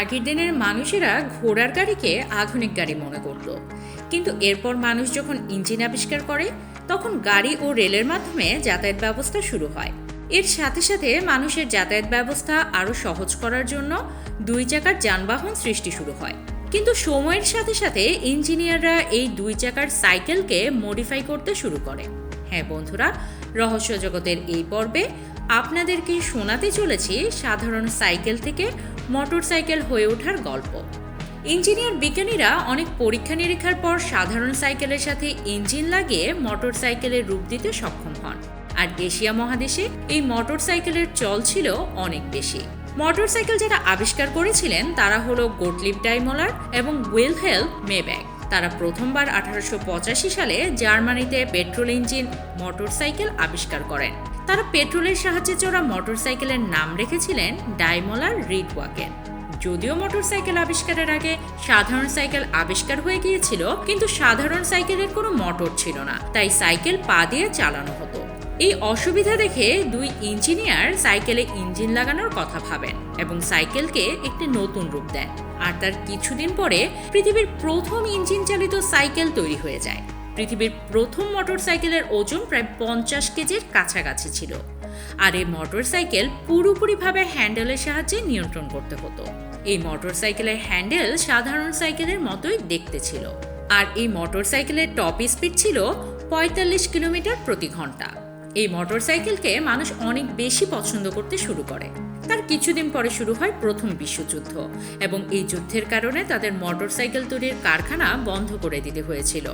আগের দিনের মানুষেরা ঘোড়ার গাড়িকে আধুনিক গাড়ি মনে করত। কিন্তু এরপর মানুষ যখন ইঞ্জিন আবিষ্কার করে, তখন গাড়ি ও রেলের মাধ্যমে যাতায়াত ব্যবস্থা শুরু হয়। এর সাথে সাথে মানুষের যাতায়াত ব্যবস্থা আরও সহজ করার জন্য দুই চাকার যানবাহন সৃষ্টি শুরু হয়। কিন্তু সময়ের সাথে সাথে ইঞ্জিনিয়াররা এই দুই চাকার সাইকেলকে মডিফাই করতে শুরু করে। হ্যাঁ বন্ধুরা, রহস্য জগতের এই পর্বে আপনাদেরকে শোনাতে চলেছি সাধারণ সাইকেল থেকে মোটর সাইকেল হয়ে ওঠার গল্প। ইঞ্জিনিয়ার বিজ্ঞানীরা অনেক পরীক্ষা নিরীক্ষার পর সাধারণ সাইকেলের সাথে ইঞ্জিন লাগিয়ে মোটর সাইকেলের রূপ দিতে সক্ষম হন। আর এশিয়া মহাদেশে এই মোটর সাইকেলের চল ছিল অনেক বেশি। মোটর সাইকেল যারা আবিষ্কার করেছিলেন তারা হলো গোটলিপ ডাইমলার এবং উইলহেল মেব্যাক তারা প্রথমবার আঠারোশো পঁচাশি সালে জার্মানিতে পেট্রোল ইঞ্জিন মোটরসাইকেল আবিষ্কার করেন। তারা পেট্রোলের সাহায্যে চড়া মোটরসাইকেলের নাম রেখেছিলেন ডাইমলার রিড ওয়াকেন যদিও মোটরসাইকেল আবিষ্কারের আগে সাধারণ সাইকেল আবিষ্কার হয়ে গিয়েছিল, কিন্তু সাধারণ সাইকেলের কোনো মোটর ছিল না, তাই সাইকেল পা দিয়ে চালানো হতো। এই অসুবিধা দেখে দুই ইঞ্জিনিয়ার সাইকেলে ইঞ্জিন লাগানোর কথা ভাবেন এবং সাইকেলকে একটি নতুন রূপ দেন। আর তার কিছুদিন পরে পৃথিবীর প্রথম ইঞ্জিন চালিত সাইকেল তৈরি হয়ে যায়। পৃথিবীর প্রথম মোটরসাইকেলের ওজন প্রায় পঞ্চাশ কেজির কাছাকাছি ছিল। আর এই মোটরসাইকেল পুরোপুরিভাবে হ্যান্ডেলের সাহায্যে নিয়ন্ত্রণ করতে হতো। এই মোটরসাইকেলের হ্যান্ডেল সাধারণ সাইকেলের মতোই দেখতে ছিল। আর এই মোটরসাইকেলের টপ স্পিড ছিল পঁয়তাল্লিশ কিলোমিটার প্রতি ঘণ্টা। এই মোটরসাইকেলকে মানুষ অনেক বেশি পছন্দ করতে শুরু করে। তার কিছুদিন পরে শুরু হয় প্রথম বিশ্বযুদ্ধ এবং এই যুদ্ধের কারণে তাদের মোটরসাইকেল তৈরির কারখানা বন্ধ করে দিতে হয়েছিল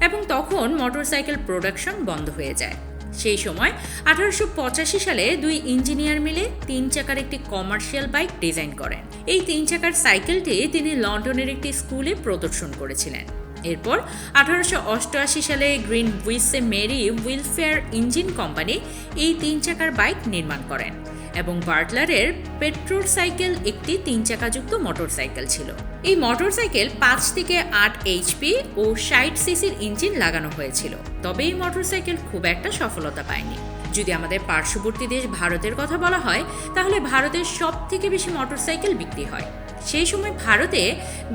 এবং তখন মোটরসাইকেল প্রোডাকশন বন্ধ হয়ে যায়। সেই সময় আঠারোশো পঁচাশি সালে দুই ইঞ্জিনিয়ার মিলে তিন চাকার একটি কমার্শিয়াল বাইক ডিজাইন করেন। এই তিন চাকার সাইকেলটি তিনি লন্ডনের একটি স্কুলে প্রদর্শন করেছিলেন। এরপর আঠারোশো অষ্টআশি সালে গ্রিন উইসে মেরি উইলফেয়ার ইঞ্জিন কোম্পানি এই তিন চাকার বাইক নির্মাণ করেন এবং বার্টলারের পেট্রোল সাইকেল একটি তিন চাকাযুক্ত মোটরসাইকেল ছিল। এই মোটরসাইকেল পাঁচ থেকে আট এইচপি ও ষাট সিসির ইঞ্জিন লাগানো হয়েছিল। তবে এই মোটরসাইকেল খুব একটা সফলতা পায়নি। যদি আমাদের পার্শ্ববর্তী দেশ ভারতের কথা বলা হয়, তাহলে ভারতের সব থেকে বেশি মোটরসাইকেল বিক্রি হয়। সেই সময় ভারতে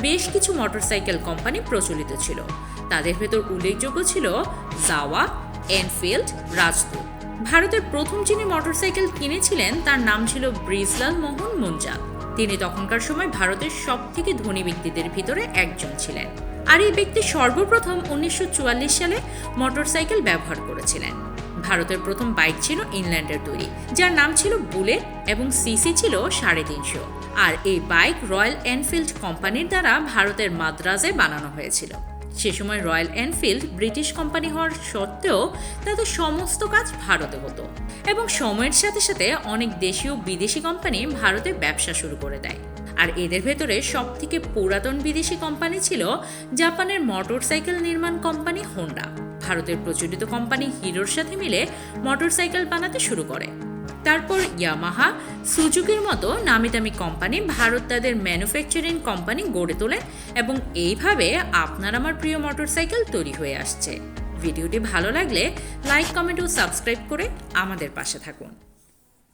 বেশ কিছু মোটরসাইকেল কোম্পানি প্রচলিত ছিল। তাদের ভেতর উল্লেখযোগ্য ছিল জাওয়া এনফিল্ড রাজদূত ভারতের প্রথম যিনি মোটরসাইকেল কিনেছিলেন, তার নাম ছিল ব্রিজলাল মোহন মুঞ্জাল তিনি তখনকার সময় ভারতের সব থেকে ধনী ব্যক্তিদের ভিতরে একজন ছিলেন। আর এই ব্যক্তি সর্বপ্রথম উনিশশো চুয়াল্লিশ সালে মোটরসাইকেল ব্যবহার করেছিলেন। ভারতের প্রথম বাইক ছিল ইংল্যান্ডের তৈরি যার নাম ছিল বুলেট এবং সিসি ছিল সাড়ে তিনশো। আর এই বাইক রয়্যাল এনফিল্ড কোম্পানির দ্বারা ভারতের মাদ্রাজে বানানো হয়েছিল। সে সময় রয়্যাল এনফিল্ড ব্রিটিশ কোম্পানি হওয়ার সত্ত্বেও তাদের সমস্ত কাজ ভারতে হতো এবং সময়ের সাথে সাথে অনেক দেশীয় বিদেশি কোম্পানি ভারতে ব্যবসা শুরু করে দেয়। আর এদের ভেতরে সব থেকে পুরাতন বিদেশি কোম্পানি ছিল জাপানের মোটরসাইকেল নির্মাণ কোম্পানি হোন্ডা। ভারতের প্রচলিত কোম্পানি হিরোর সাথে মিলে মোটরসাইকেল বানাতে শুরু করে। তারপর ইয়ামাহা, সুজুকির মতো নামি দামি কোম্পানি ভারত তাদের ম্যানুফ্যাকচারিং কোম্পানি গড়ে তোলেন এবং এইভাবে আপনার আমার প্রিয় মোটরসাইকেল তৈরি হয়ে আসছে। ভিডিওটি ভালো লাগলে লাইক, কমেন্ট ও সাবস্ক্রাইব করে আমাদের পাশে থাকুন।